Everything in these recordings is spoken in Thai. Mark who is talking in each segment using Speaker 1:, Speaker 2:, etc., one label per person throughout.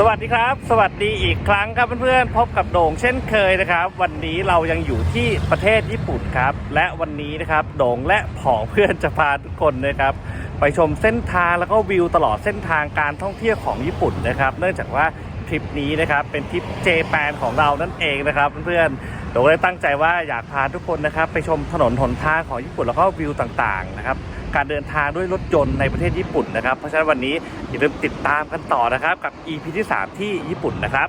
Speaker 1: สวัสดีครับ สวัสดีอีกครั้งครับเพื่อนๆพบกับโด่งเช่นเคยนะครับ วันนี้เรายังอยู่ที่ประเทศญี่ปุ่นครับ และวันนี้นะครับโด่งและผองเพื่อนจะพาทุกคนนะครับ ไปชมเส้นทางแล้วก็วิวตลอดเส้นทางการท่องเที่ยวของญี่ปุ่นนะครับ เนื่องจากว่าทริปนี้นะครับเป็นทริปเจแปนของเรานั่นเองนะครับเพื่อนๆโด่งเลยตั้งใจว่าอยากพาทุกคนนะครับ ไปชมถนนหนทางของญี่ปุ่นแล้วก็วิวต่างๆนะครับ การเดินทางด้วยรถยนต์ในประเทศญี่ปุ่นนะครับ เพราะฉะนั้นวันนี้อย่าลืมติดตามกันต่อนะครับกับ EP ที่ 3 ที่ญี่ปุ่นนะครับ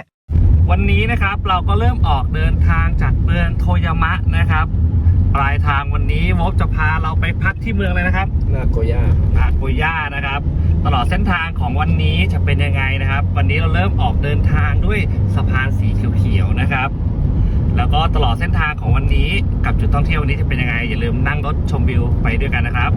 Speaker 1: วันนี้นะครับเราก็เริ่มออกเดินทางจากเมืองโทยามะนะครับ ปลายทางวันนี้วบจะพาเราไปพักที่เมืองเลยนะครับ
Speaker 2: นาโกย่า
Speaker 1: นาโกย่านะครับ ตลอดเส้นทางของวันนี้จะเป็นยังไงนะครับ วันนี้เราเริ่มออกเดินทางด้วยสะพานสีเขียวๆนะครับ แล้วก็ตลอดเส้นทางของวันนี้กับจุดท่องเที่ยววันนี้จะเป็นยังไงอย่าลืมนั่งรถชมวิวไปด้วยกันนะครับ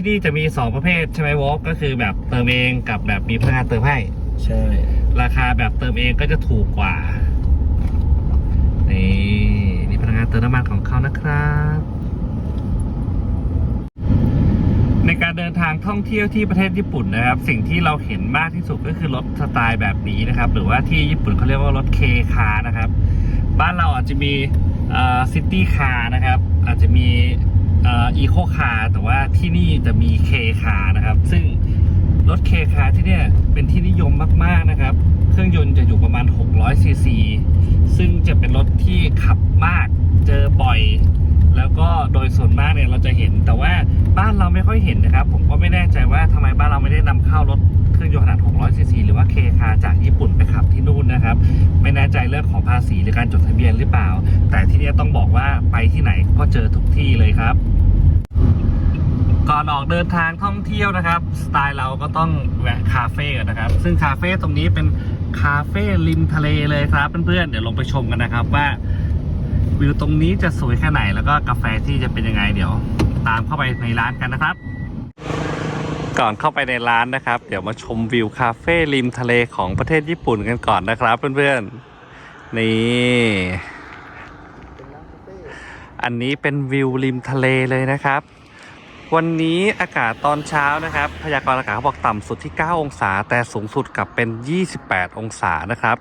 Speaker 1: ที่นี่จะมี 2 ประเภทใช่ไหมวอลก็คือแบบเติมเองกับแบบมีพนักงานเติมให้
Speaker 2: ใช่
Speaker 1: ราคาแบบเติมเองก็จะถูกกว่า นี่นี่พนักงานเติมน้ำมันของเขานะครับ ในการเดินทางท่องเที่ยวที่ประเทศญี่ปุ่นนะครับ สิ่งที่เราเห็นมากที่สุดก็คือรถสไตล์แบบนี้นะครับ หรือว่าที่ญี่ปุ่นเขาเรียกว่ารถเคคาร์นะครับ บ้านเราอาจจะมีซิตี้คาร์นะครับ อาจจะมี อีโคคาร์แต่ว่าที่นี่จะมีเคคาร์นะครับ ซึ่งรถเคคาร์ที่เนี่ยเป็นที่นิยมมากๆนะครับ เครื่องยนต์จะอยู่ประมาณ600ซีซีซึ่งจะเป็นรถที่ขับมากเจอบ่อย แล้วก็โดยส่วนมากเนี่ยเราจะเห็น แต่ว่าบ้านเราไม่ค่อยเห็นนะครับ ผมก็ไม่แน่ใจว่าทำไมบ้านเราไม่ได้นำเข้ารถเครื่องยนต์ขนาด 600 ซีซีหรือว่าเคคาจากญี่ปุ่นไปขับที่นู่นนะครับ ไม่แน่ใจเรื่องของภาษีหรือการจดทะเบียนหรือเปล่า แต่ที่นี่ต้องบอกว่าไปที่ไหนก็เจอทุกที่เลยครับก่อนออกเดินทางท่องเที่ยวนะครับ สไตล์เราก็ต้องแวะคาเฟ่ก่อนนะครับ ซึ่งคาเฟ่ตรงนี้เป็นคาเฟ่ริมทะเลเลยครับเพื่อนๆเดี๋ยวลงไปชมกันนะครับว่า วิวตรงนี้จะสวยแค่ไหนแล้วก็กาแฟที่จะเป็นยังไงเดี๋ยว ตามเข้าไปในร้านกันนะครับ ก่อนเข้าไปในร้านนะครับ เดี๋ยวมาชมวิวคาเฟ่ริมทะเลของประเทศญี่ปุ่นกันก่อนนะครับ เพื่อนๆนี่อันนี้เป็นวิวริมทะเลเลยนะครับ วันนี้อากาศตอนเช้านะครับ พยากรณ์อากาศเขาบอกต่ำสุดที่ 9 องศา แต่สูงสุดกลับเป็น 28 องศานะครับ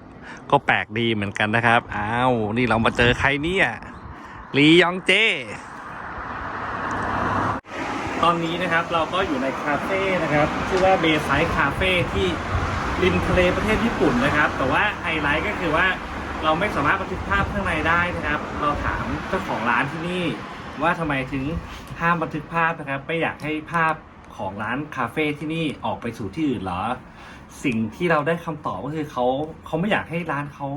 Speaker 1: ก็แปลกดีเหมือนกันนะครับ อ้าว นี่เรามาเจอใครเนี่ยลียองเจ ตอนนี้นะครับเราก็อยู่ในคาเฟ่นะครับ ชื่อว่าเบย์ไซด์คาเฟ่ที่ริมทะเลประเทศญี่ปุ่นนะครับ แต่ว่าไฮไลท์ก็คือว่าเราไม่สามารถบันทึกภาพข้างในได้นะครับ เราถามเจ้าของร้านที่นี่ ว่าทำไมถึงห้ามบันทึกภาพนะครับ ไม่อยากให้ภาพของร้านคาเฟ่ที่นี่ออกไปสู่ที่อื่นเหรอ สิ่งที่เราได้คำตอบก็คือเขาเขาไม่อยากให้ร้านเขา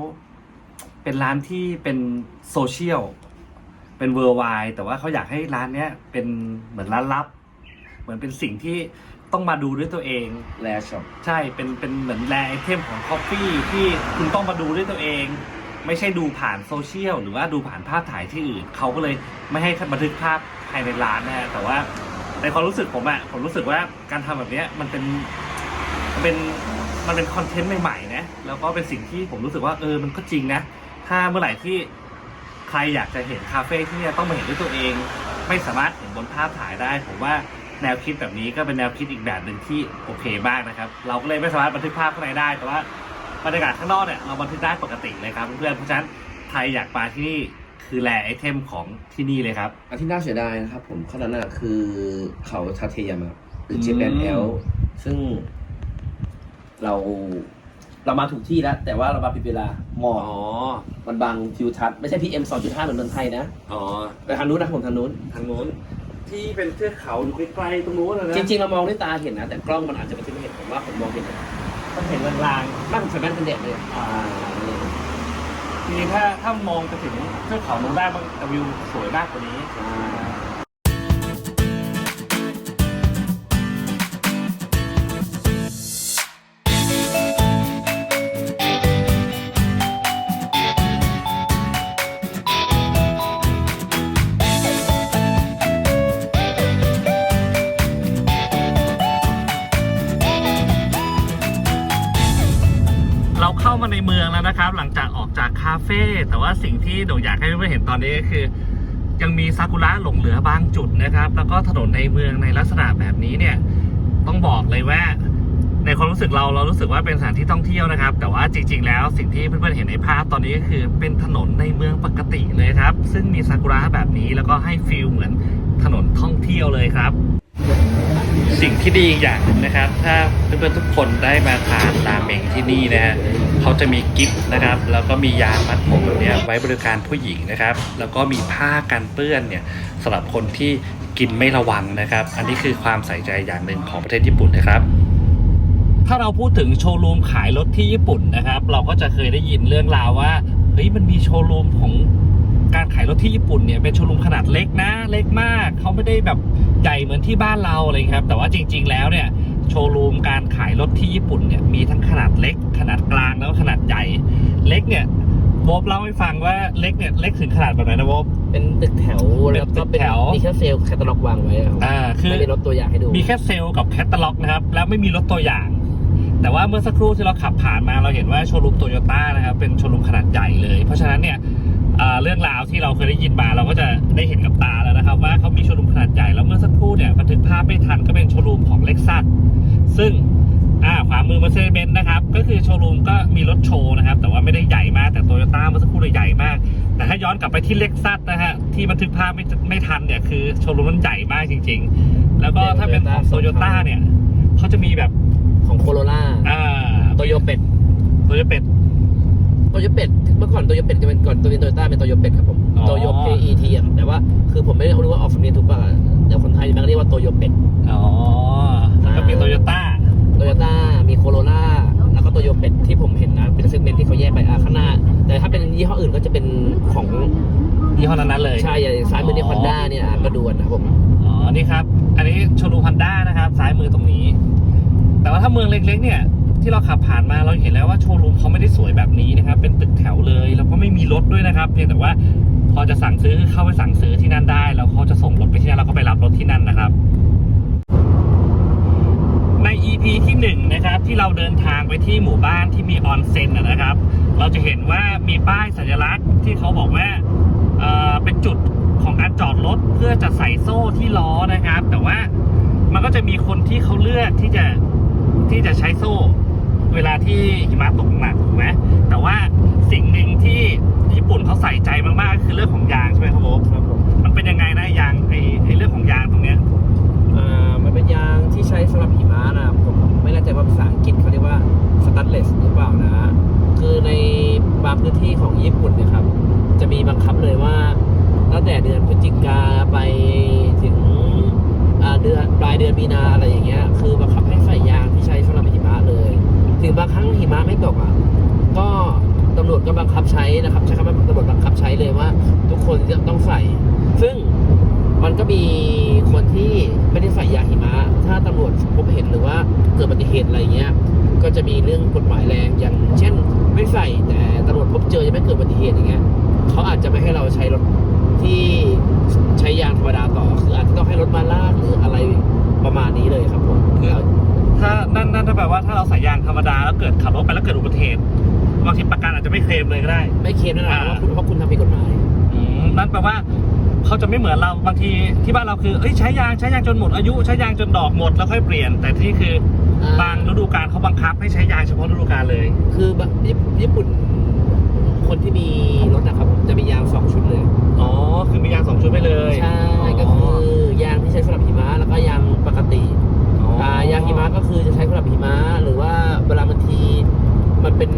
Speaker 1: เป็นร้านที่เป็นโซเชียลเป็นเวอร์ไวแต่ว่าเขาอยากให้ร้านเนี้ยเป็นเหมือนร้านลับ เหมือนเป็นสิ่งที่ต้องมาดูด้วยตัวเอง
Speaker 2: แลช็อป
Speaker 1: ใช่เป็นเป็นเหมือนแรไอเทมของคอฟฟี่ที่คุณต้องมาดูด้วยตัวเอง ไม่ใช่ดูผ่านโซเชียลหรือว่าดูผ่านภาพถ่ายที่อื่นเขาก็เลยไม่ให้บันทึกภาพภายในร้านนะฮะแต่ว่าในความรู้สึกผมอะผมรู้สึกว่าการทำแบบเนี้ยมันเป็นมัน เป็นมันเป็นคอนเทนต์ใหม่ๆนะแล้วก็เป็นสิ่งที่ผมรู้สึกว่าเออมันก็จริงนะ ถ้าเมื่อไหร่ที่ใครอยากจะเห็นคาเฟ่ที่เนี่ยต้องมาเห็นด้วยตัวเอง ไม่สามารถเห็นบนภาพถ่ายได้ ผมว่าแนวคิดแบบนี้ก็เป็นแนวคิดอีกแบบหนึ่งที่โอเคมากนะครับ เราก็เลยไม่สามารถบันทึกภาพข้างในได้ แต่ว่าบรรยากาศข้างนอกเนี่ยเราบันทึกได้ปกติเลยครับเพื่อนๆเพราะฉะนั้นใครอยากมาที่นี่คือแลไอเทมของที่นี่เลยครับ
Speaker 2: อันที่น่าเสียดายนะครับผมข้อนั้นน่ะคือเขาทาเทยามาหรือ
Speaker 1: อืม
Speaker 2: เจแปนแอลซึ่ง เราเรามาถูกที่แล้ว แต่ว่าเรามาผิดเวลาหมอกมันบังทิวทัศน์ไม่ใช่ PM 2.5เหมือนเมืองไทยนะ
Speaker 1: อ๋อ
Speaker 2: ไปทางนู้นนะผมทางนู้น
Speaker 1: ทางโน้น ที่เป็นเทือกเขาอยู่ไกลๆตรงโน้นนะนะ
Speaker 2: จริงๆ เรามองด้วยตาเห็นนะ แต่กล้องมันอาจจะไม่ถึงเห็นผมว่าผมมองเห็น
Speaker 1: มันเห็นลาง
Speaker 2: บ้านผมใส่แว่นกันแดดเลย
Speaker 1: ๆอ่าจริงๆถ้าถ้ามองไปถึงเทือกเขาโน้นได้มันจะวิวสวยมากกว่านี้เรา อนนี้ก็คือยังมีซากุระหลงเหลือบางจุดนะครับ แล้วก็ถนนในเมืองในลักษณะแบบนี้เนี่ยต้องบอกเลยว่าในความรู้สึกเราเรารู้สึกว่าเป็นสถานที่ท่องเที่ยวนะครับ แต่ว่าจริง ๆ แล้วสิ่งที่เพื่อนๆเห็นในภาพตอนนี้ก็คือเป็นถนนในเมืองปกติเลยครับ ซึ่งมีซากุระแบบนี้แล้วก็ให้ฟีลเหมือนถนนท่องเที่ยวเลยครับ สิ่งที่ดีอีกอย่างหนึ่งนะครับ ถ้าเพื่อนๆทุกคนได้มาทานราเมงที่นี่นะฮะ เขาจะมีกิฟต์นะครับ แล้วก็มียางมัดผมแบบเนี้ยไว้บริการผู้หญิงนะครับ แล้วก็มีผ้ากันเปื้อนเนี่ยสำหรับคนที่กินไม่ระวังนะครับ อันนี้คือความใส่ใจอย่างหนึ่งของประเทศญี่ปุ่นนะครับ ถ้าเราพูดถึงโชว์รูมขายรถที่ญี่ปุ่นนะครับ เราก็จะเคยได้ยินเรื่องราวว่าเฮ้ยมันมีโชว์รูมของการขายรถที่ญี่ปุ่นเนี่ยเป็นโชว์รูมขนาดเล็กนะ เล็กมาก เขาไม่ได้แบบใหญ่เหมือนที่บ้านเราอะไรครับ แต่ว่าจริง ๆ แล้วเนี่ย โชว์รูมการขายรถที่ญี่ปุ่นเนี่ยมีทั้งขนาดเล็ก ขนาดกลางแล้วก็ขนาดใหญ่ เล็กเนี่ยโบบเล่าให้ฟังว่าเล็กเนี่ยเล็กถึงขนาดแบบไหนนะโบบ
Speaker 2: เป็นตึกแถวแล้วก็
Speaker 1: เป็นตึกแถว
Speaker 2: มีแค่เซลล์แคตตาล็อกวางไว้ครับ
Speaker 1: อ่าคือ
Speaker 2: ไม่ได้รถตัวอย่างให้ดู
Speaker 1: มีแค่เซลล์กับแคตตาล็อกนะครับ แล้วไม่มีรถตัวอย่าง แต่ว่าเมื่อสักครู่ที่เราขับผ่านมาเราเห็นว่าโชว์รูมโตโยต้านะครับ เป็นโชว์รูมขนาดใหญ่เลย เพราะฉะนั้นเนี่ยอ่า เรื่องราวที่เราเคยได้ยินมาเราก็จะได้เห็นกับตาแล้วนะครับ ว่าเขามีโชว์รูมขนาดใหญ่แล้วเมื่อสักครู่เนี่ยบันทึกภาพไม่ทันก็เป็นโชว์รูมของเล็กซัสซึ่งอ่าขวามือมาเซเบนนะครับ ก็คือโชว์รูมก็มีรถโชว์นะครับ แต่ว่าไม่ได้ใหญ่มากแต่โตโยต้าเมื่อสักครู่เนี่ยใหญ่มาก แต่ถ้าย้อนกลับไปที่เล็กซัสนะฮะที่บันทึกภาพไม่ไม่ทันเนี่ยคือโชว์รูมมันใหญ่มากจริง ๆ แล้วก็ถ้าเป็นของโตโยต้าเนี่ยเขาจะมีแบบ
Speaker 2: ของโคโรล่า
Speaker 1: อ่า
Speaker 2: โตโยเป็ด
Speaker 1: โตโยเป็ด
Speaker 2: โตโยเป็ดเมื่อก่อนโตโยเป็ดจะเป็นก่อนตัวเป็นโตโยต้าเป็นโตโยเป็ดครับผม
Speaker 1: อ๋อ
Speaker 2: โตโยเ e t อะแต่ว่าคือผมไม่รู้ว่าออกสำเนียงถูกป่ะเดี๋ยวคนไทยมันก็เรียกว่าโตโยเป็ด
Speaker 1: อ๋อแล้วก็มีโตโยต้า
Speaker 2: โตโยต้ามีโคโรล่าแล้วก็โตโยเป็ดที่ผมเห็นนะเป็นเซกเมนต์ที่เขาแยกไปอะข้างหน้า แต่ถ้าเป็นยี่ห้ออื่นก็จะเป็นของ
Speaker 1: ยี่ห้อนั้นๆเลย
Speaker 2: ใช่อย่างซ้ายมือนี่
Speaker 1: อ๋
Speaker 2: ฮ
Speaker 1: อ
Speaker 2: อนด้าเนี่ยก็ดูนะครับผม
Speaker 1: อ๋อ นี่ครับ อันนี้โชลูพันด้านะครับ ซ้ายมือตรงนี้ แต่ว่าถ้าเมืองเล็กๆ เนี่ย ที่เราขับผ่านมาเราเห็นแล้วว่าโชว์รูมเขาไม่ได้สวยแบบนี้นะครับ เป็นตึกแถวเลยแล้วก็ไม่มีรถด้วยนะครับ เพียงแต่ว่าพอจะสั่งซื้อเข้าไปสั่งซื้อที่นั่นได้แล้วเขาจะส่งรถไปที่นั่นเราก็ไปรับรถที่นั่นนะครับ ใน EP ที่หนึ่งนะครับที่เราเดินทางไปที่หมู่บ้านที่มีออนเซ็นนะนะครับ เราจะเห็นว่ามีป้ายสัญลักษณ์ที่เขาบอกว่าเอ่อเป็นจุดของการจอดรถเพื่อจะใส่โซ่ที่ล้อนะครับ แต่ว่ามันก็จะมีคนที่เขาเลือกที่จะที่จะใช้โซ่ เวลาที่หิมะตกหนักถูกไหมแต่ว่าสิ่งหนึ่งที่ญี่ปุ่นเขาใส่ใจมากๆคือเรื่องของยางใช่ไหมครับโบ๊ท
Speaker 2: ครับผม
Speaker 1: มันเป็นยังไงนะยางไอ้ไอ้เรื่องของยางตรงเนี้ย
Speaker 2: อ่ามันเป็นยางที่ใช้สำหรับหิมะนะครับผมไม่แน่ใจว่าภาษาอังกฤษเขาเรียกว่าสตันเลสหรือเปล่านะ คือในบางพื้นที่ของญี่ปุ่นเนะครับ จะมีบังคับเลยว่าตั้งแต่เดือนพฤศจิกาไปถึงอ่าเดือนปลายเดือนมีนาอะไรอย่างเงี้ยคือบังคับให้ใส่ยางที่ใช้สำหรับหิ มะเลยถึงบางครั้งหิมะไม่ตกอะก็ตำรวจก็บังคับใช้นะครับใช้คำว่าตำรวจบังคับใช้เลยว่า ทุกคนจะต้องใส่ ซึ่งมันก็มีคนที่ไม่ได้ใส่ยาหิมะ ถ้าตำรวจพบเห็นหรือว่าเกิดอุบัติเหตุอะไรเงี้ย ก็จะมีเรื่องกฎหมายแรงอย่างเช่น ไม่ใส่แต่ตำรวจพบเจอยังไม่เกิดอุบัติเหตุอย่างเงี้ยเขาอาจจะไม่ให้เราใช้รถที่ใช้ยางธรรมดาต่อคืออาจจะต้องให้รถ
Speaker 1: ธรรมดาแล้วเกิดขับรถไปแล้วเกิดอุบัติเหตุบางทีประกันอาจจะไม่เคลมเลยก็ได้
Speaker 2: ไม่เคลมแน่นอน
Speaker 1: อ่า
Speaker 2: ว่าคุณเพราะคุณทำผิดกฎหมาย
Speaker 1: อืมนั่นแปลว่าเขาจะไม่เหมือนเราบางทีที่บ้านเราคือเอ้ยใช้ยางใช้ยางจนหมดอายุใช้ยางจนดอกหมดแล้วค่อยเปลี่ยน แต่ที่คืออาบางฤดูกาลเขาบังคับให้ใช้ยางเฉพาะฤดูกาลเลย
Speaker 2: คือแบบญี่ญี่ปุ่นคนที่มีรถนะครับจะมียางสองชุดเลย
Speaker 1: อ๋อ คือมียางสองชุดไปเลย
Speaker 2: ใช่ ก็คือยางที่ใช้สำหรับหิมะแล้วก็ยางปกติ
Speaker 1: อ๋ออ่า
Speaker 2: ยางหิมะก็คือจะใช้สำหรับหิมะหรือว่าเวลาบางทีมันเป็น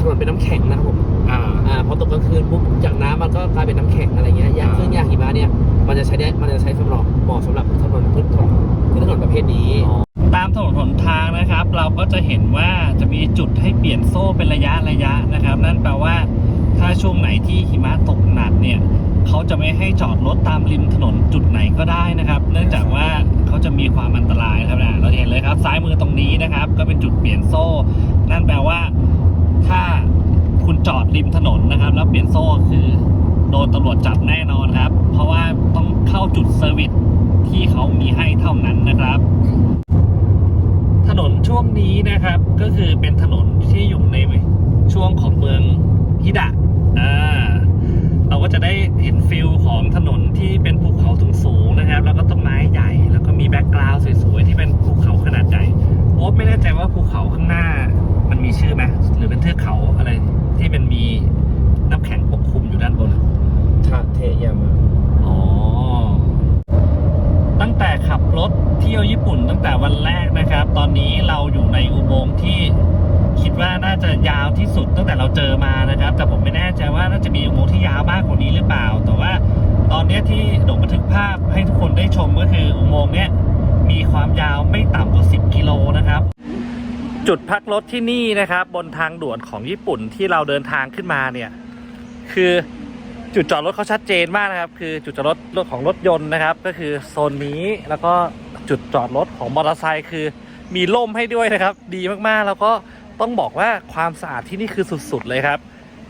Speaker 2: ถนนเป็นน้ำแข็งนะครับผม
Speaker 1: อ่า
Speaker 2: อ่าพอตกกลางคืนปุ๊บจากน้ำมันก็กลายเป็นน้ำแข็งอะไรเงี้ยยาง
Speaker 1: อ่า
Speaker 2: เครื่องยางหิมะเนี่ยมันจะใช้ได้มันจะใช้สำหรับเหมาะสำหรับถนนพื้นถนนพื้นถนนประเภทนี้
Speaker 1: ตามถนนหนทางนะครับ เราก็จะเห็นว่าจะมีจุดให้เปลี่ยนโซ่เป็นระยะระยะนะครับ นั่นแปลว่าถ้าช่วงไหนที่หิมะตกหนักเนี่ย เขาจะไม่ให้จอดรถตามริมถนนจุดไหนก็ได้นะครับ เนื่องจากว่าเขาจะมีความอันตรายครับนะเราเห็นเลยครับซ้ายมือตรงนี้นะครับ ก็เป็นจุดเปลี่ยนโซ่ นั่นแปลว่า ถ้าคุณจอดริมถนนนะครับ แล้วเปลี่ยนโซ่คือโดนตำรวจจับแน่นอนครับ เพราะว่าต้องเข้าจุดเซอร์วิสที่เขามีให้เท่านั้นนะครับ ถนนช่วงนี้นะครับ ก็คือเป็นถนนที่อยู่ในช่วงของเมืองฮิดะอ่า เราก็จะได้เห็นฟิลของถนนที่เป็นภูเขาสูงๆนะครับ แล้วก็ต้นไม้ใหญ่ แล้วก็มีแบ็กกราวด์สวยๆ ที่เป็นภูเขาขนาดใหญ่โอ๊ตไม่แน่ใจว่าภูเขาข้างหน้า มันมีชื่อไหมหรือเป็นเทือกเขาอะไรที่เป็นมีน้ำแข็งปกคลุมอยู่ด้านบนอะ
Speaker 2: ทาเทยามะ
Speaker 1: อ๋อ ตั้งแต่ขับรถเที่ยวญี่ปุ่นตั้งแต่วันแรกนะครับ ตอนนี้เราอยู่ในอุโมงค์ที่คิดว่าน่าจะยาวที่สุดตั้งแต่เราเจอมานะครับ แต่ผมไม่แน่ใจว่าน่าจะมีอุโมงค์ที่ยา ว่านี้หรือเปล่า แต่ว่าตอนนี้ที่โด่งบันทึกภาพให้ทุกคนได้ชมก็คืออุโมงค์เนี้ยมีความยาวไม่ต่ำกว่า 10 กิโลนะครับ จุดพักรถที่นี่นะครับ บนทางด่วนของญี่ปุ่นที่เราเดินทางขึ้นมาเนี่ย คือจุดจอดรถเขาชัดเจนมากนะครับ คือจุดจอดรถรถของรถยนต์นะครับ ก็คือโซนนี้แล้วก็จุดจอดรถของมอเตอร์ไซค์คือ มีร่มให้ด้วยนะครับ ดีมากๆแล้วก็ต้องบอกว่าความสะอาดที่นี่คือสุด ๆ เลยครับ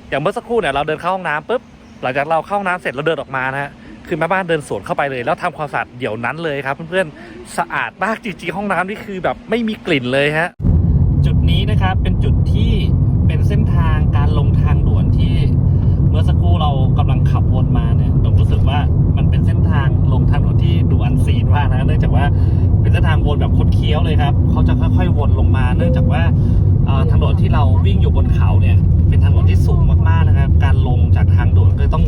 Speaker 1: อย่างเมื่อสักครู่เนี่ยเราเดินเข้าห้องน้ำปุ๊บ หลังจากเราเข้าห้องน้ำเสร็จเราเดินออกมานะฮะคือแม่บ้านเดินสวนเข้าไปเลย แล้วทำความสะอาดเดี๋ยวนั้นเลยครับ เพื่อนๆสะอาดมากจริงๆห้องน้ำนี่คือแบบไม่มีกลิ่นเลยฮะจุดนี้นะครับเป็นจุดที่เป็นเส้นทางการลงทางด่วนที่เมื่อสักครู่เรากำลังขับวนมาเนี่ยผมรู้สึกว่ามันเป็นเส้นทางลงทางด่วนที่ดูอันซีนมากนะเนื่องจากว่าเป็นเส้นทางวนแบบคดเคี้ยวเลยครับเขาจะค่อยๆวนลงมา เนื่องจากว่าทางด่วนที่เราวิ่งอยู่บนเขาเนี่ยเป็นทางด่วนที่สูง ลงจากทางด่วนก็ต้อง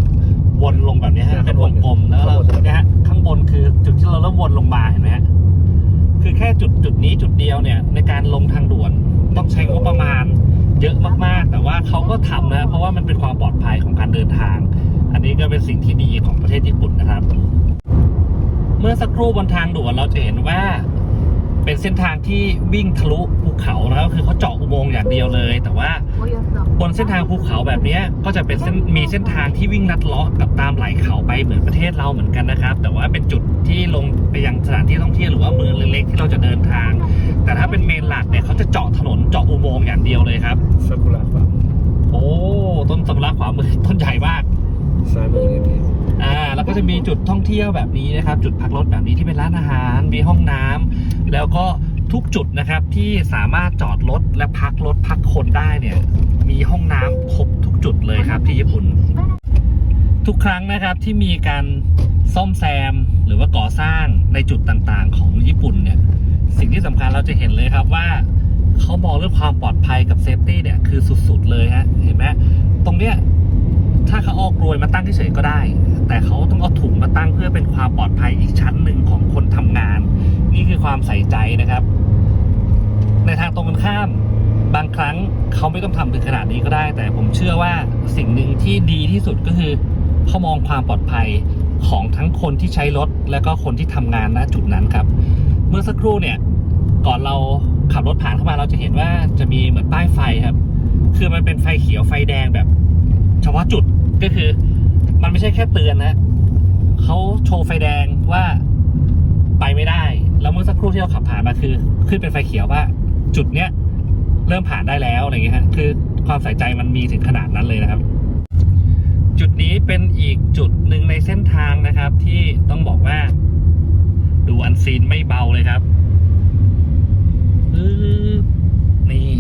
Speaker 1: วนลงแบบนี้ฮะเป็นวงกลมแล้วเราเนี่ยฮะข้างบนคือจุดที่เราเริ่มวนลงมาเห็นไหมฮะคือแค่จุดจุดนี้จุดเดียวเนี่ยในการลงทางด่วนต้องใช้งบประมาณ เยอะมากๆ แต่ว่าเขาก็ทำนะเพราะว่ามันเป็นความปลอดภัยของการเดินทาง อันนี้ก็เป็นสิ่งที่ดีของประเทศญี่ปุ่นนะครับ เมื่อสักครู่บนทางด่วนเราจะเห็นว่า เป็นเส้นทางที่วิ่งทะลุภูเขานะครับคือเขาเจาะอุโมงค์อย่างเดียวเลย แต่ว่าบนเส้นทางภูเขาแบบเนี้ยก็จะเป็นเส้นมีเส้นทางที่วิ่งลัดเลาะกับตามไหล่เขาไปเหมือนประเทศเราเหมือนกันนะครับ แต่ว่าเป็นจุดที่ลงไปยังสถานที่ท่องเที่ยวหรือว่าเมืองเล็กๆที่เราจะเดินทาง แต่ถ้าเป็นเมนหลักเนี่ยเขาจะเจาะถนนเจาะอุโมงค์อย่างเดียวเลยครับ
Speaker 2: ซากุระฝั่ง
Speaker 1: โอ้ต้นสำลักขวามือต้นใหญ่มาก
Speaker 2: ซ้ายมือเลยพี่
Speaker 1: อ่าแล้วก็จะมีจุดท่องเที่ยวแบบนี้นะครับ จุดพักรถแบบนี้ที่เป็นร้านอาหาร มีห้องน้ำแล้วก็ทุกจุดนะครับที่สามารถจอดรถและพักรถพักคนได้เนี่ย มีห้องน้ำครบทุกจุดเลยครับที่ญี่ปุ่น ทุกครั้งนะครับที่มีการซ่อมแซมหรือว่าก่อสร้างในจุดต่างๆ ของญี่ปุ่นเนี่ย สิ่งที่สำคัญเราจะเห็นเลยครับว่าเขามองเรื่องความปลอดภัยกับเซฟตี้เนี่ยคือสุดๆเลยฮะเห็นไหมตรงเนี้ยถ้าเขาเอกลวยมาตั้งเฉยก็ได้ แต่เขาต้องเอาถุงมาตั้งเพื่อเป็นความปลอดภัยอีกชั้นหนึ่งของคนทำงาน นี่คือความใส่ใจนะครับ ในทางตรงกันข้าม บางครั้งเขาไม่ต้องทำถึงขนาดนี้ก็ได้ แต่ผมเชื่อว่าสิ่งหนึ่งที่ดีที่สุดก็คือเขามองความปลอดภัยของทั้งคนที่ใช้รถ และก็คนที่ทำงานณจุดนั้นครับ เมื่อสักครู่เนี่ย ก่อนเราขับรถผ่านเข้ามาเราจะเห็นว่าจะมีเหมือนป้ายไฟครับ คือมันเป็นไฟเขียวไฟแดงแบบ เฉพาะจุด ก็คือ มันไม่ใช่แค่เตือนนะเขาโชว์ไฟแดงว่าไปไม่ได้ แล้วเมื่อสักครู่ที่เราขับผ่านมาคือ ขึ้นเป็นไฟเขียวว่า จุดเนี้ยเริ่มผ่านได้แล้วอะไรเงี้ยฮะคือความใส่ใจมันมีถึงขนาดนั้นเลยนะครับ จุดนี้เป็นอีกจุดหนึ่งในเส้นทางนะครับ ที่ต้องบอกว่า ดูอันซีนไม่เบาเลยครับนี่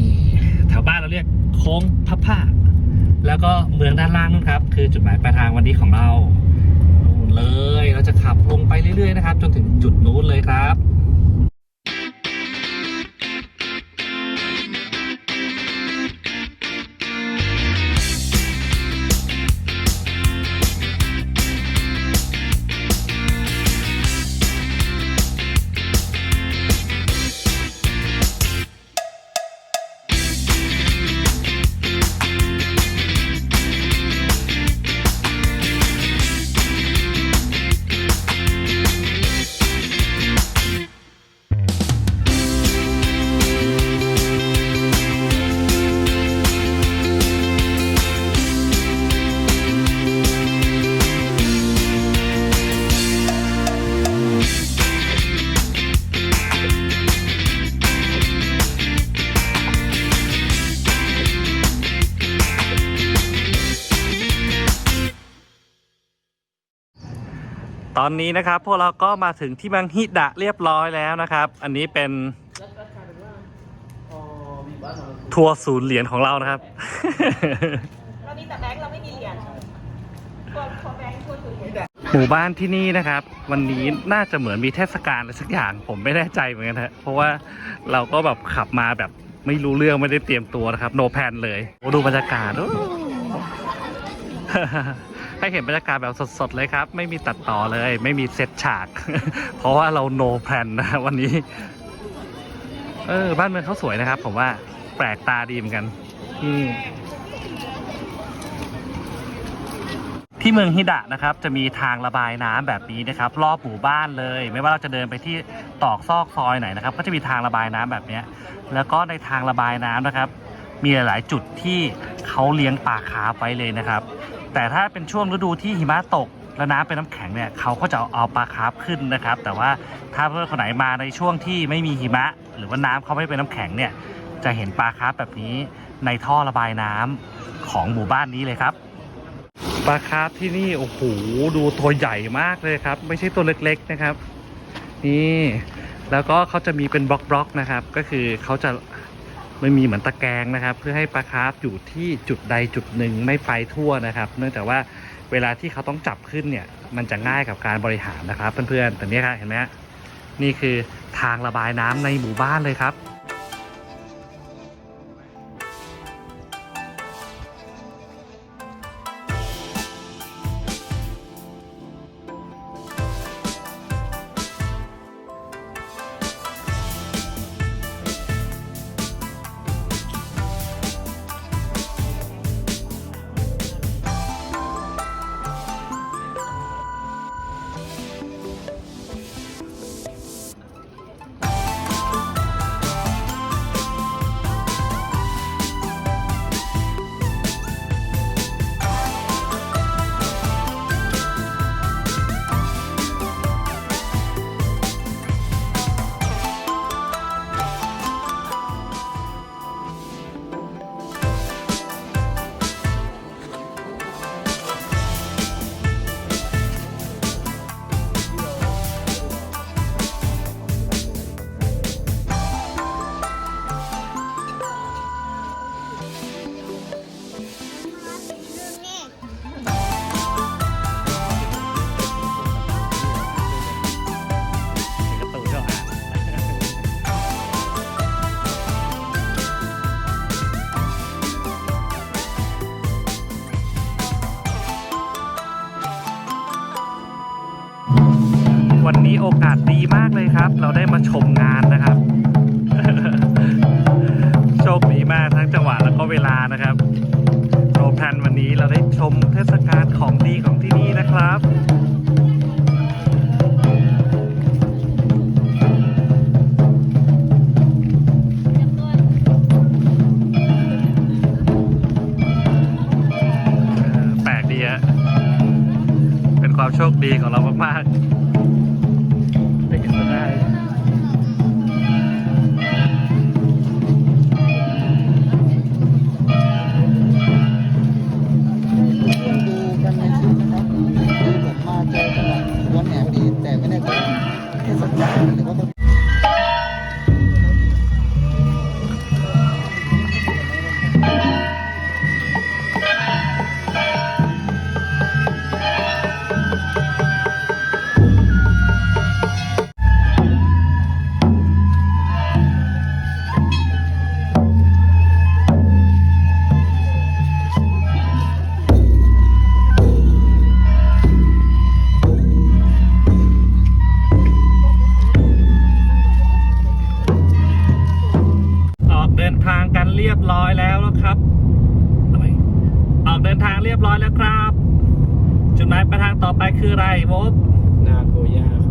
Speaker 1: แถวบ้านเราเรียกโค้งพับผ้า แล้วก็เมืองด้านล่างนู่นครับ คือจุดหมายปลายทางวันนี้ของเราเลยเราจะขับลงไปเรื่อยๆนะครับ จนถึงจุดนู้นเลยครับ อนนี้นะครับพวกเราก็มาถึงที่มืองฮิดะเรียบร้อยแล้วนะครับ อันนี้เป็นทัวร์ศูนย์เหรียญของเรานะครับ
Speaker 3: เรามีแต่แบงค์เราไม่มีเหรียญห
Speaker 1: มู่บ้านที่นี่นะครับ วันนี้น่าจะเหมือนมีเทศกาลอะไรสักอย่างผมไม่แน่ใจเหมือนกันฮะเพราะว่าเราก็แบบขับมาแบบไม่รู้เรื่องไม่ได้เตรียมตัวนะครับ โนแพนเลยดูบรรยากาศ ให้เห็นบรรยากาศแบบสดๆเลยครับ ไม่มีตัดต่อเลย ไม่มีเซตฉาก เพราะว่าเราโนแพลนนะวันนี้ เออ บ้านเมืองเขาสวยนะครับ ผมว่าแปลกตาดีเหมือนกันอืมที่เมืองฮิดะนะครับจะมีทางระบายน้ำแบบนี้นะครับ รอบหมู่บ้านเลย ไม่ว่าเราจะเดินไปที่ตอกซอกซอยไหนนะครับ ก็จะมีทางระบายน้ำแบบนี้แล้วก็ในทางระบายน้ำนะครับ มีหลาย ๆ จุดที่เขาเลี้ยงปลาคาร์ฟไว้เลยนะครับ แต่ถ้าเป็นช่วงฤดูที่หิมะตกและน้ำเป็นน้ำแข็งเนี่ยเขาก็จะเอาปลาคาร์ฟขึ้นนะครับ แต่ว่าถ้าเพื่อนคนไหนมาในช่วงที่ไม่มีหิมะ หรือว่าน้ำเขาไม่เป็นน้ำแข็งเนี่ยจะเห็นปลาคาร์ฟแบบนี้ในท่อระบายน้ำของหมู่บ้านนี้เลยครับ ปลาคาร์ฟที่นี่โอ้โหดูตัวใหญ่มากเลยครับ ไม่ใช่ตัวเล็กๆนะครับ นี่ แล้วก็เขาจะมีเป็นบล็อกๆนะครับ ก็คือเขาจะ ไม่มีเหมือนตะแกรงนะครับ เพื่อให้ปลาคาร์ฟอยู่ที่จุดใดจุดหนึ่งไม่ไปทั่วนะครับ เนื่องจากว่าเวลาที่เขาต้องจับขึ้นเนี่ย มันจะง่ายกับการบริหารนะครับเพื่อนๆแต่นี้ครับเห็นไหมนี่คือทางระบายน้ำในหมู่บ้านเลยครับ นี้โอกาสดีมากเลยครับ เราได้มาชมงานนะครับ โชคดีมากทั้งจังหวะแล้วก็เวลานะครับโปรแพลนวันนี้เราได้ชมเทศกาลของดีของที่นี่นะครับแปลกดีฮะเป็นความโชคดีของเรามากๆ
Speaker 4: ต่อ
Speaker 1: ไปคืออะไรโวบ
Speaker 2: นาโกย่าครับ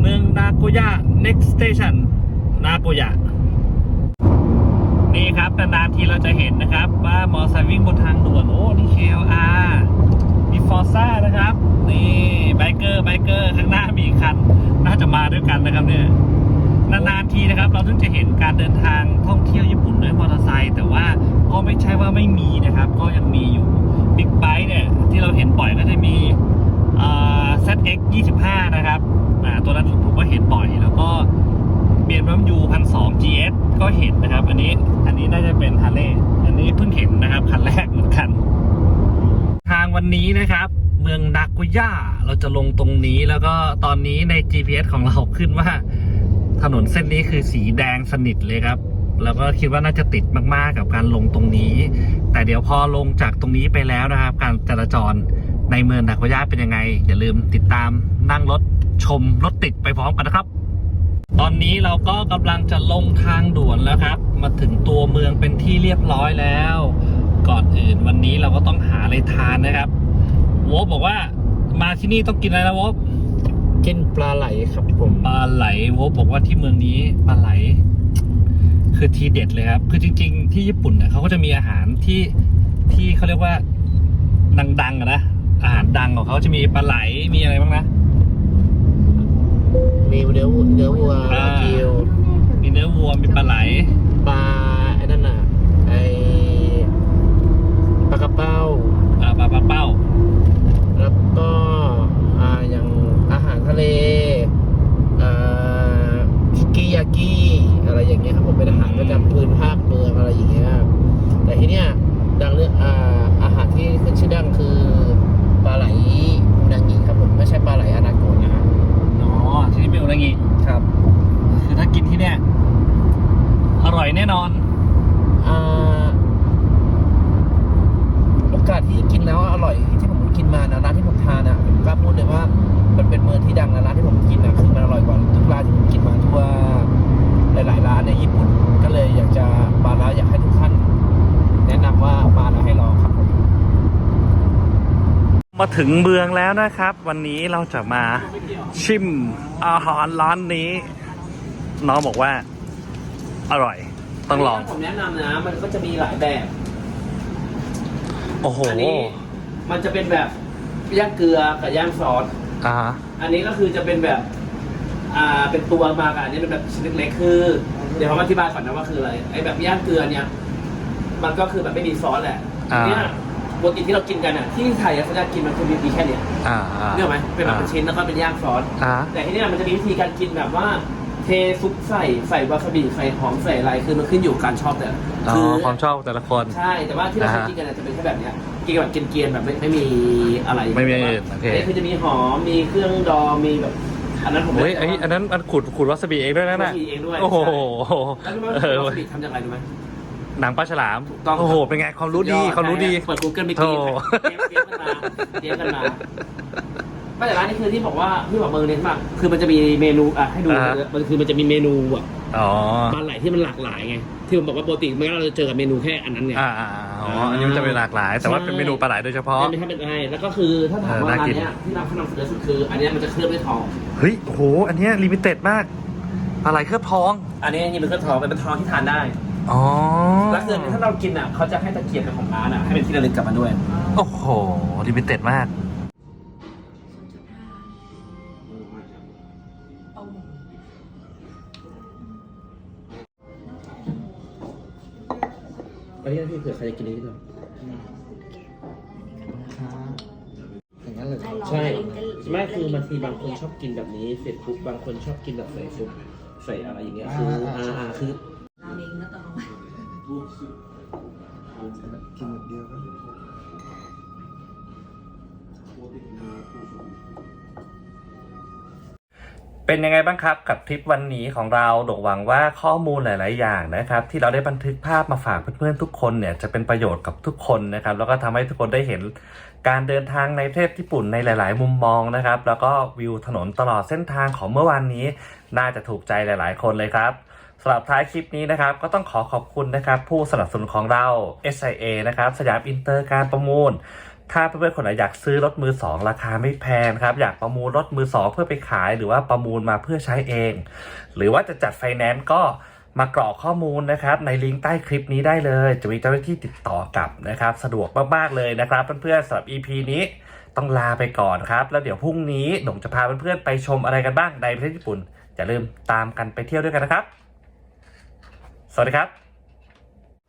Speaker 1: เมืองนาโกย่า next station นาโกย่านี่ครับนานๆทีเราจะเห็นนะครับ ว่ามอเตอร์ไซค์วิ่งบนทางด่วน โอ้นี่ KLR มีฟอร์ซ่านะครับ นี่ไบเกอร์ไบเกอร์ข้างหน้ามีอีกคัน น่าจะมาด้วยกันนะครับเนี่ยนานๆทีนะครับ เราถึงจะเห็นการเดินทางท่องเที่ยวญี่ปุ่นด้วยมอเตอร์ไซค์แต่ว่าก็ไม่ใช่ว่าไม่มีนะครับ ก็ยังมีอยู่บิ๊กไบค์เนี่ย ที่เราเห็นบ่อยก็จะมีอ่า ZX 25 นะครับตัวนั้นผมก็เห็นบ่อย แล้วก็เบียนบัมยูพันสอง GS ก็เห็นนะครับ อันนี้อันนี้น่าจะเป็นฮาร์เลย์อันนี้เพิ่งเห็นนะครับคันแรกเหมือนกัน ทางวันนี้นะครับ เมืองนากุย่า เราจะลงตรงนี้แล้วก็ตอนนี้ใน GPS ของเราขึ้นว่า ถนนเส้นนี้คือสีแดงสนิทเลยครับ แล้วก็คิดว่าน่าจะติดมากๆกับการลงตรงนี้ แต่เดี๋ยวพอลงจากตรงนี้ไปแล้วนะครับ การจราจร ในเมืองนาโกย่าเป็นยังไง อย่าลืมติดตามนั่งรถชมรถติดไปพร้อมกันนะครับ ตอนนี้เราก็กำลังจะลงทางด่วนแล้วครับ มาถึงตัวเมืองเป็นที่เรียบร้อยแล้ว ก่อนอื่นวันนี้เราก็ต้องหาอะไรทานนะครับโวบบอกว่ามาที่นี่ต้องกินอะไรนะโวบ
Speaker 2: กินปลาไหลครับผม
Speaker 1: ปลาไหลโวบอกว่าที่เมืองนี้ปลาไหล คือทีเด็ดเลยครับ คือจริง ๆ ที่ญี่ปุ่นเนี่ยเขาก็จะมีอาหารที่ที่เขาเรียกว่าดังๆอะนะ อาหารดังของเขาจะมีปลาไหลมีอะไรบ้างนะ
Speaker 2: มีเนื้อวัวเนื้อวัว
Speaker 1: อ่า
Speaker 2: วากิว
Speaker 1: มีเนื้อวัวมีปลาไหล
Speaker 2: ปลาไอ้นั่นน่ะไอ้ปลากระเป้า
Speaker 1: อ่าปลาปลาเป้า
Speaker 2: แล้วก็อ่าอย่างอาหารทะเลอ่าสุกิยากิอะไรอย่างเงี้ยครับผมเป็นอาหารประจำพื้นภาคเมืองอะไรอย่างเงี้ยครับแต่ที่เนี้ยดังเรื่องอ่าอาหารที่ขึ้นชื่อดังคือปลาไหลอุนางิครับผมไม่ใช่ปลาไหลอนาโกะนะฮะ
Speaker 1: อ๋อที่นี่เป็นอุนางิ
Speaker 2: ครับ
Speaker 1: คือถ้ากินที่เนี่ย อร่อยแน่นอน
Speaker 2: อ่าโอกาสที่กินแล้วอร่อยที่ผมกินมานะร้านที่ผมทานอะผมกล้าพูดเลยว่า มันเป็นเมืองที่ดังนะร้านที่ผมกินนะคือมันอร่อยกว่าทุกร้านที่ผมกินมาทั่วหลาย ๆ ร้านในญี่ปุ่น ก็เลยอยากจะมาแล้วอยากให้ทุกท่าน แนะนำว่ามาแล้วให้ลองครับผม
Speaker 1: มาถึงเมืองแล้วนะครับ วันนี้เราจะมาชิมอาหารร้านนี้ น้องบอกว่า อร่อย ต้องลอง
Speaker 2: ผมแนะนำนะ มันก็จะมีหลายแบบ
Speaker 1: โอ้โห
Speaker 2: อันนี้มันจะเป็นแบบย่างเกลือกับย่างซอส
Speaker 1: อ่า
Speaker 2: อันนี้ก็คือจะเป็นแบบ อ่าเป็นตัวมากับอันนี้เป็นแบบชิ้นเล็กๆคือ เดี๋ยวผมอธิบายก่อนนะว่าคืออะไรไอ้แบบย่างเกลือเนี่ย มันก็คือแบบไม่มีซอสแหละ
Speaker 1: อ่า
Speaker 2: เนี่ย ปกติที่เรากินกันอะที่ไทยอะเขาจะกินมันคือมีแค่เนี้ย
Speaker 1: อ่าอ่า
Speaker 2: เนื้ออกไหมเป็นแบบเป็นชิ้นแล้วก็เป็นย่างซอส
Speaker 1: อ่า
Speaker 2: แต่ที่นี่มันจะมีวิธีการกินแบบว่า เทซุปใส่ใส่วาซาบิใส่หอมใส่อะไรคือมันขึ้นอยู่กับการชอบแต่
Speaker 1: อ๋อ
Speaker 2: คือ
Speaker 1: ความชอบแต่ละคน
Speaker 2: ใช่แต่ว่าที่เราเคย
Speaker 1: อ่าฮะ
Speaker 2: กินกันอะจะเป็นแค่แบบเนี้ยกินแบบเกรียนๆแบบไม่ไม่มีอะไร
Speaker 1: ไม่มี
Speaker 2: แต่ว่า
Speaker 1: โอเค
Speaker 2: อันนี้คือจะมีหอมมีเครื่องดองมีแบบอันนั้นผม
Speaker 1: เฮ้ย
Speaker 2: ไม่
Speaker 1: อันนี้อันนั้นอันขูดขูดวาซาบิเองด้วยนะ
Speaker 2: วา
Speaker 1: น่ะ
Speaker 2: ซาบิเองด้วย
Speaker 1: โอ้โห
Speaker 2: ใช่ แล้วรู้ไหม
Speaker 1: เออ
Speaker 2: วาซาบิทำยังไงรู้ไหม
Speaker 1: หนังปลาฉลาม
Speaker 2: ถูกต้อง
Speaker 1: โอ้โห เป็นไงความรู้ดี
Speaker 2: สุยอ
Speaker 1: ความรู้ดี
Speaker 2: เปิด Google ไป
Speaker 1: โธ่
Speaker 2: กินเตรียมกันมาเตรียมกันมาไม่แต่ร้านนี้คือที่บอกว่าที่บอกเมืองเน้นมาก คือมันจะมีเมนูอะให้ดู
Speaker 1: อ่า
Speaker 2: มันคือมันจะมีเมนูอะ
Speaker 1: อ๋อ
Speaker 2: ปลาไหลที่มันหลากหลายไง ที่ผมบอกว่าปกติไม่งั้นเราจะเจอกับเมนูแค่อันนั้นไง
Speaker 1: อ่าอ่าอ่าอ๋ออันนี้มันจะเป็นหลากหลาย แต่ว่าเป็นเมนูปลาไหลโดยเฉพาะ
Speaker 2: ไม่ใช่เป็นอะไรแล้วก็คือถ้าถามว่า
Speaker 1: เออน่า
Speaker 2: ร้าน
Speaker 1: กิน
Speaker 2: เนี้ยที่เราขนำเสนอสุดคือ อันเนี้ยมันจะเคลือบด้วยทอง
Speaker 1: เฮ้ยโอ้โห อันเนี้ลิมิเต็ดมากปลาไหลเคลือบทอง
Speaker 2: อันนี้นี่เป็นเคลือบทองเป็นทองที่ทานได้
Speaker 1: อ๋อ
Speaker 2: แล้วคือถ้าเรากินอะเขาจะให้ตะเกียบเป็นของร้านอะให้เป็นที่ระลึกกลับมาด้วย
Speaker 1: โอ้โหลิมิเต็ดมาก
Speaker 2: อันนี้พี่เผื่อใครจะกินนี้ด้วย
Speaker 4: อย่างนั้นเลย
Speaker 2: ใช่ไม่คือบางทีบางคนชอบกินแบบนี้เสร็จปุ๊บบางคนชอบกินแบบใส่ซุปใส่อะไรอย่างเงี้ยคืออ่าอ่าคือ
Speaker 4: เป็
Speaker 1: นยังไงบ้างครับกับทริปวันนี้ของเราดกหวังว่าข้อมูลหลาย ๆ อย่างนะครับ ที่เราได้บันทึกภาพมาฝากเพื่อน ๆ ทุกคนเนี่ยจะเป็นประโยชน์กับทุกคนนะครับ แล้วก็ทำให้ทุกคนได้เห็นการเดินทางในประเทศญี่ปุ่นในหลาย ๆ มุมมองนะครับ แล้วก็วิวถนนตลอดเส้นทางของเมื่อวานนี้ น่าจะถูกใจหลาย ๆ คนเลยครับสำหรับท้ายคลิปนี้นะครับ ก็ต้องขอขอบคุณนะครับ ผู้สนับสนุนของเรา SIA นะครับสยามอินเตอร์การประมูล ถ้าเพื่อนๆคนไหนอยากซื้อรถมือสองราคาไม่แพงครับ อยากประมูลรถมือสองเพื่อไปขาย หรือว่าประมูลมาเพื่อใช้เอง หรือว่าจะจัดไฟแนนซ์ก็มากรอกข้อมูลนะครับ ในลิงก์ใต้คลิปนี้ได้เลย จะมีเจ้าหน้าที่ติดต่อกลับนะครับ สะดวกมากๆเลยนะครับเพื่อนๆสำหรับ EP นี้ต้องลาไปก่อนครับ แล้วเดี๋ยวพรุ่งนี้หนงจะพาเพื่อนๆไปชมอะไรกันบ้างในประเทศญี่ปุ่นอย่าลืมตามกันไปเที่ยวด้วยกันนะครับ สวัสดีครับ